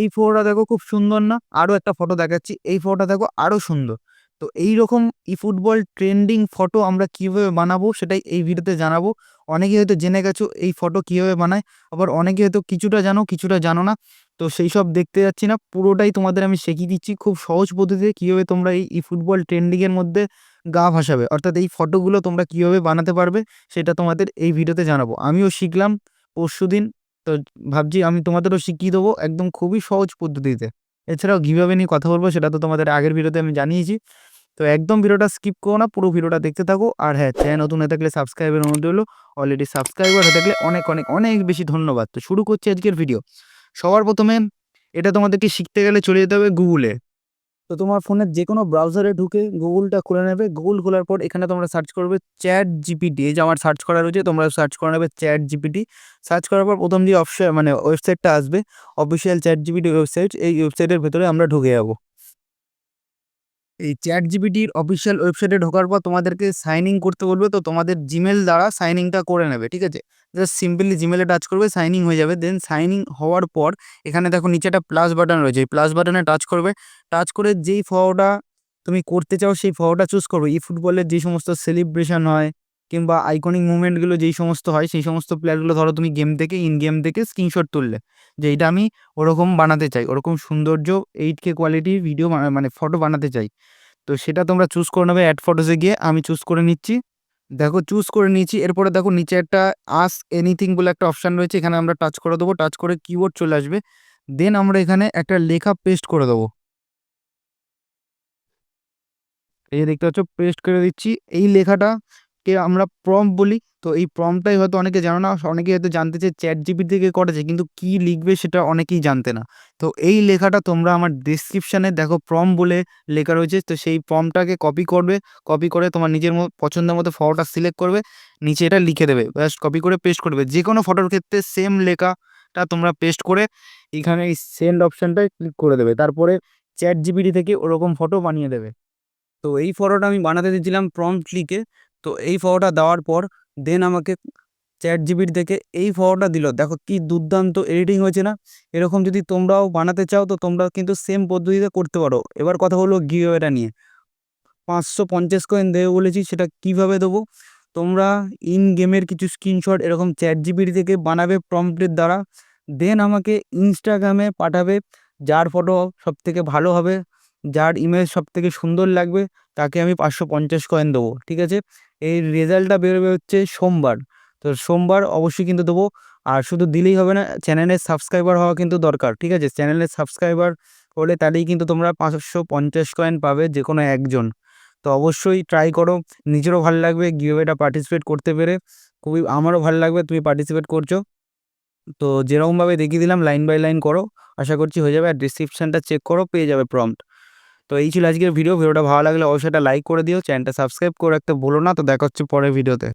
এই ফটোটা দেখো খুব সুন্দর না? আরও একটা ফটো দেখাচ্ছি। এই ফটোটা দেখো আরও সুন্দর। তো এই রকম ই ফুটবল ট্রেন্ডিং ফটো আমরা কীভাবে বানাবো সেটাই এই ভিডিওতে জানাব। অনেকে হয়তো জেনে গেছো এই ফটো কীভাবে বানায়, আবার অনেকে হয়তো কিছুটা জানো কিছুটা জানো না। তো সেই সব দেখতে যাচ্ছি না। পুরোটাই তোমাদের আমি শিখিয়ে দিচ্ছি খুব সহজ পদ্ধতিতে কীভাবে তোমরা এই ই ফুটবল ট্রেন্ডিংয়ের মধ্যে গা ভাসাবে। অর্থাৎ এই ফটোগুলো তোমরা কীভাবে বানাতে পারবে সেটা তোমাদের এই ভিডিওতে জানাব। আমিও শিখলাম, পরশুদিন তো ভাবছি আমি তোমাদেরও শিখিয়ে দেবো একদম খুবই সহজ পদ্ধতিতে। এছাড়াও কীভাবে নিয়ে কথা বলব সেটা তো তোমাদের আগের ভিডিওতে আমি জানিয়েছি। তো একদম ভিডিওটা স্কিপ করো না, পুরো ভিডিওটা দেখতে থাকো। আর হ্যাঁ চ্যানেল নতুন হয়ে থাকলে সাবস্ক্রাইবের অনুরোধ হলো অলরেডি সাবস্ক্রাইবার হয়ে থাকলে অনেক অনেক অনেক বেশি ধন্যবাদ। তো শুরু করছি আজকের ভিডিও সবার প্রথমে এটা তোমাদেরকে শিখতে গেলে চলে যেতে হবে গুগলে তো তোমার ফোনের যে কোনো ব্রাউজারে ঢুকে গুগলটা খুলে নেবে। গুগল খোলার পর এখানে তোমরা সার্চ করবে চ্যাট জিপিটি এই যে আমার সার্চ করা রয়েছে, তোমরা সার্চ করে নেবে চ্যাট জিপিটি সার্চ করার পর প্রথম যে অপশান মানে ওয়েবসাইটটা আসবে অফিসিয়াল চ্যাট জিপিটি ওয়েবসাইট এই ওয়েবসাইটের ভেতরে আমরা ঢুকে যাব। এই চ্যাট জিপিটির অফিসিয়াল ওয়েবসাইটে ঢোকার পর তোমাদেরকে সাইন ইন করতে বলবে, তো তোমাদের জিমেল দ্বারা সাইন ইনটা করে নেবে, ঠিক আছে? জাস্ট সিম্পলি জিমেলে টাচ করবে, সাইন ইন হয়ে যাবে দেন সাইন ইন হওয়ার পর এখানে দেখো নিচে একটা প্লাস বাটন রয়েছে, এই প্লাস বাটনে টাচ করবে, টাচ করে যেই ফটোটা তুমি করতে চাও, সেই ফটোটা চুজ করবে। ই ফুটবলের যে সমস্ত সেলিব্রেশন হয় কিংবা আইকনিক মুভমেন্টগুলো যেই সমস্ত হয়, সেই সমস্ত প্লেয়ারগুলো ধরো তুমি গেম থেকে ইন গেম থেকে স্ক্রিনশট তুললে যে এইটা আমি ওরকম বানাতে চাই, ওরকম সৌন্দর্য এইট কে কোয়ালিটি ভিডিও মানে ফটো বানাতে চাই। তো সেটা তোমরা চুজ করে নেবে অ্যাড ফটোসে গিয়ে, আমি চুজ করে নিচ্ছি। দেখো চুজ করে নিয়েছি, এরপরে দেখো নিচে একটা আস এনিথিং বলে একটা অপশান রয়েছে, এখানে আমরা টাচ করে দেবো টাচ করে কিবোর্ড চলে আসবে। দেন আমরা এখানে একটা লেখা পেস্ট করে দেবো। এই দেখতে পাচ্ছ পেস্ট করে দিচ্ছি। এই লেখাটাকে আমরা প্রম্পট বলি, তো এই প্রম্পটটাই হয়তো অনেকে জানো না অনেকে হয়তো জানতে চায় চ্যাট জিপিটি থেকে করেছে, কিন্তু কি লিখবে সেটা অনেকেই জানতে না। তো এই লেখাটা তোমরা আমার ডিসক্রিপশানে দেখো প্রম বলে লেখা রয়েছে, তো সেই প্রমটাকে কপি করবে কপি করে তোমার নিজের মতো পছন্দের মতো ফটোটা সিলেক্ট করবে, নিচে এটা লিখে দেবে, ব্যাস কপি করে পেস্ট করবে। যে কোনো ফটোর ক্ষেত্রে সেম লেখাটা তোমরা পেস্ট করে এখানে এই সেন্ড অপশানটায় ক্লিক করে দেবে, তারপরে চ্যাট জিপিটি থেকে ওরকম ফটো বানিয়ে দেবে। তো এই ফটোটা আমি বানাতে দিয়েছিলাম প্রম্পট লিখে তো এই ফটোটা দেওয়ার পর দেন আমাকে চ্যাট জিবির থেকে এই ফটোটা দিল। দেখো কি দুর্দান্ত এডিটিং হয়েছে না? এরকম যদি তোমরাও বানাতে চাও, তো তোমরা কিন্তু সেম পদ্ধতিতে করতে পারো। এবার কথা হলো গিওয়েটা নিয়ে। পাঁচশো পঞ্চাশ কয়েন দেবে বলেছি, সেটা কীভাবে দেবো? তোমরা ইন গেমের কিছু স্ক্রিনশট এরকম চ্যাট জিবির থেকে বানাবে প্রম্পটের দ্বারা। দেন আমাকে ইনস্টাগ্রামে পাঠাবে, যার ফটো সব থেকে ভালো হবে, যার ইমেজ সব থেকে সুন্দর লাগবে। তাকে আমি পাঁচশো পঞ্চাশ কয়েন দেবো, ঠিক আছে? এই রেজাল্টটা বেরোবে হচ্ছে সোমবার। তো সোমবার অবশ্যই কিন্তু দেবো, আর শুধু দিলেই হবে না চ্যানেলের সাবস্ক্রাইবার হওয়া কিন্তু দরকার, ঠিক আছে? চ্যানেলের সাবস্ক্রাইবার হলে তাহলেই কিন্তু তোমরা পাঁচশো পঞ্চাশ কয়েন পাবে যে কোনো একজন। তো অবশ্যই ট্রাই করো, নিজেরও ভালো লাগবে গিওয়েটা পার্টিসিপেট করতে পেরে। খুবই, আমারও ভালো লাগবে, তুমি পার্টিসিপেট করছ। তো যেরকমভাবে দেখিয়ে দিলাম লাইন বাই লাইন করো, আশা করছি হয়ে যাবে, আর ডিসক্রিপশানটা চেক করো, পেয়ে যাবে প্রম্পট তো এই ছিল আজকের ভিডিও। ভিডিওটা ভালো লাগলে অবশ্যই একটা লাইক করে দিও। চ্যানেলটা সাবস্ক্রাইব করে রাখতে ভুলো না। তো দেখা হচ্ছে পরের ভিডিওতে।